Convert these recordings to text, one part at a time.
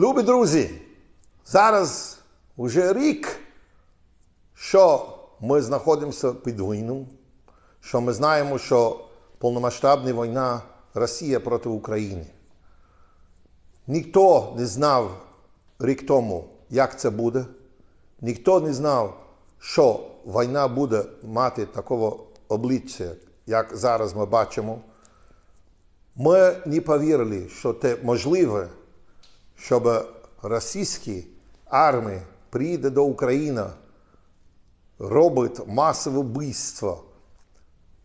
Любі друзі, зараз вже рік, що ми знаходимося під війну, що ми знаємо, що повномасштабна війна Росія проти України. Ніхто не знав рік тому, як це буде. Ніхто не знав, що війна буде мати такого обличчя, як зараз ми бачимо. Ми не повірили, що це можливе, щоб російські армії приїде до України, робить масове вбивство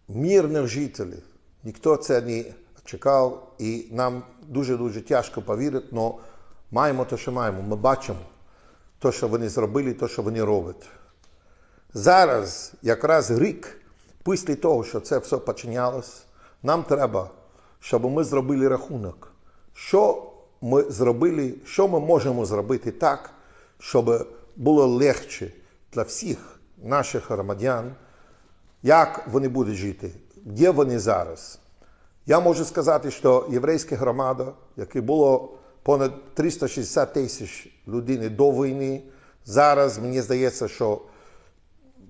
мирних жителів. Ніхто це не чекав, і нам дуже-дуже тяжко повірити, але маємо те, що маємо. Ми бачимо те, що вони зробили, те, що вони роблять. Зараз, якраз рік після того, що це все починялось, нам треба, щоб ми зробили рахунок, що ми зробили, що ми можемо зробити так, щоб було легше для всіх наших громадян, як вони будуть жити, де вони зараз. Я можу сказати, що єврейська громада, яка було понад 360 тисяч людей до війни, зараз мені здається, що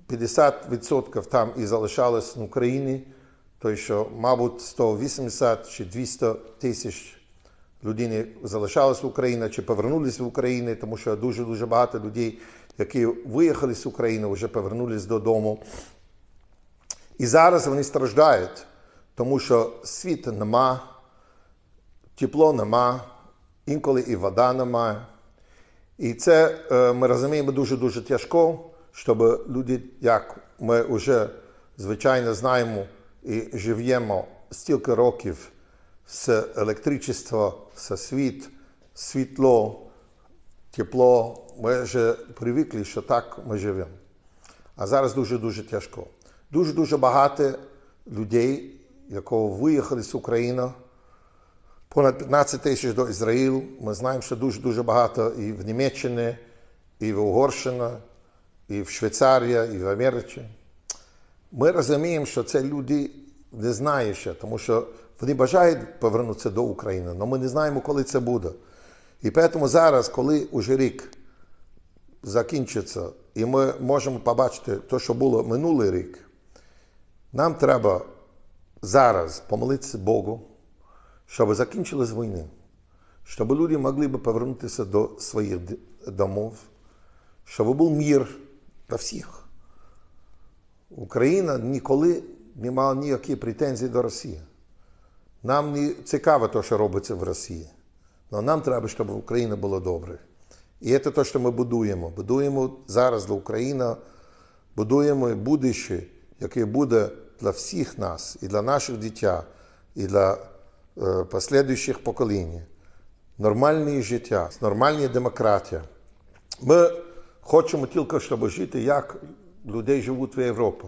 50% там і залишалось в Україні, то що, мабуть, 180 чи 200 тисяч людей залишалось в Україні чи повернулися в Україну, тому що дуже-дуже багато людей, які виїхали з України, вже повернулися додому. І зараз вони страждають, тому що світу нема, тепло нема, інколи і вода немає. І це ми розуміємо дуже-дуже тяжко, щоб люди, як ми вже звичайно знаємо і живемо стільки років з електричества, з світ, світло, тепло, ми вже привикли, що так ми живемо. А зараз дуже-дуже тяжко. Дуже-дуже багато людей, які виїхали з України, понад 15 тисяч до Ізраїлю. Ми знаємо, що дуже-дуже багато і в Німеччині, і в Угорщині, і в Швейцарії, і в Америці. Ми розуміємо, що це люди не знають ще, тому що вони бажають повернутися до України, але ми не знаємо, коли це буде. І тому зараз, коли уже рік закінчиться, і ми можемо побачити те, що було минулий рік, нам треба зараз помолитися Богу, щоб закінчилась війна, щоб люди могли б повернутися до своїх домов, щоб був мир для всіх. Україна ніколи не мала ніякі претензії до Росії. Нам не цікаво те, що робиться в Росії. Але нам треба, щоб в Україні було добре. І це те, що ми будуємо. Будуємо зараз для України, будуємо будуще, яке буде для всіх нас, і для наших дітей, і для е, послідуючих поколінь. Нормальне життя, нормальна демократія. Ми хочемо тільки, щоб жити, як людей живуть в Європі.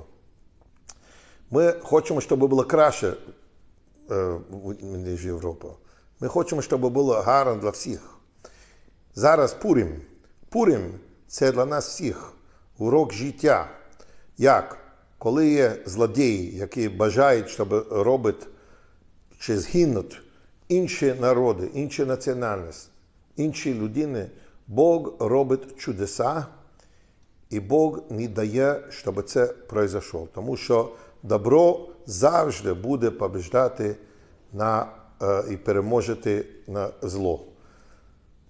Ми хочемо, щоб було краще, ніж Європа. Ми хочемо, щоб було гарно для всіх. Зараз Пурім. Пурім це для нас всіх урок життя. Як? Коли є злодії, які бажають, щоб робити чи згинуть інші народи, інші національності, інші людини, Бог робить чудеса, і Бог не дає, щоб це пройшло. Тому що добро завжди буде побіждати на, е, і переможити на зло.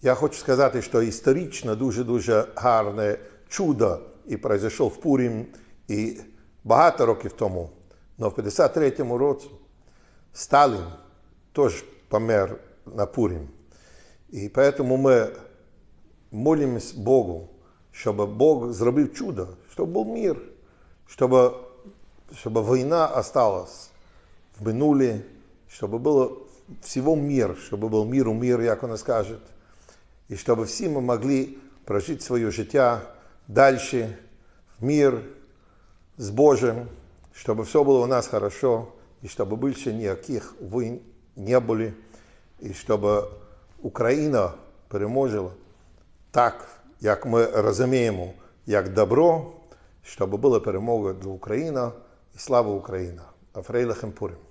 Я хочу сказати, що історично дуже-дуже гарне чудо і пройшло в Пурім і багато років тому. Але в 53-му році Сталін теж помер на Пурім. І тому ми молимось Богу, щоб Бог зробив чудо, щоб був мир, щоб, щоб війна осталась в минулі, щоб було всього мир, щоб був мир у мир, як вона скаже. І щоб всі ми могли прожити своє життя далі, в мир, з Божим, щоб все було у нас хорошо, і щоб більше ніяких війн не було, і щоб Україна переможила так, як ми розуміємо, як добро, щоб була перемога для України і слава Україна. Афрейлахем Пурим.